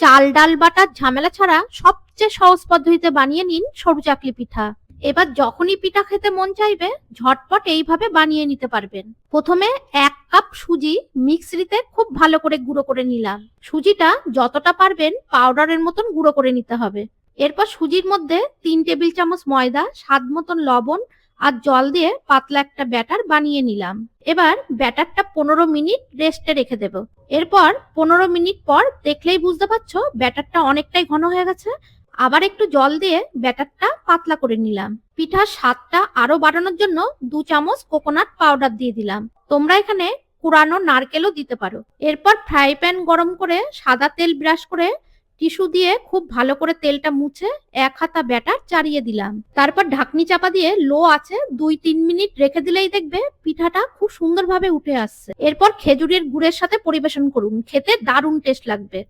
চাল, ডাল, বাটার ঝামেলা ছাড়া সবচেয়ে সহজ পদ্ধতিতে বানিয়ে নিন সরু চাকলি পিঠা। এবার যখনই পিঠা খেতে মন চাইবে, ঝটপট এইভাবে বানিয়ে নিতে পারবেন। প্রথমে এক কাপ সুজি মিক্সিতে খুব ভালো করে গুঁড়ো করে নিলাম। সুজিটা যতটা পারবেন পাউডারের মতন গুঁড়ো করে নিতে হবে। এরপর সুজির মধ্যে তিন টেবিল চামচ ময়দা, স্বাদ মতন লবণ আর জল দিয়ে পাতলা একটা ব্যাটার বানিয়ে নিলাম। এবার ব্যাটারটা পনেরো মিনিট রেস্টে রেখে দেব। এরপর পনেরো মিনিট পর দেখলেই বুঝতে পারছ ব্যাটারটা অনেকটাই ঘন হয়ে গেছে। আবার একটু জল দিয়ে ব্যাটারটা পাতলা করে নিলাম। পিঠার স্বাদটা আরও বাড়ানোর জন্য দু চামচ কোকোনাট পাউডার দিয়ে দিলাম। তোমরা এখানে কুড়ানো নারকেলও দিতে পারো। এরপর ফ্রাই প্যান গরম করে সাদা তেল ব্রাশ করে টিস্যু দিয়ে খুব ভালো করে তেলটা মুছে এক হাতা ব্যাটার চারিয়ে দিলাম। তারপর ঢাকনি চাপা দিয়ে লো আছে দুই তিন মিনিট রেখে দিলেই দেখবে পিঠাটা খুব সুন্দরভাবে উঠে আসছে। এরপর খেজুরের গুড়ের সাথে পরিবেশন করুন, খেতে দারুণ টেস্ট লাগবে।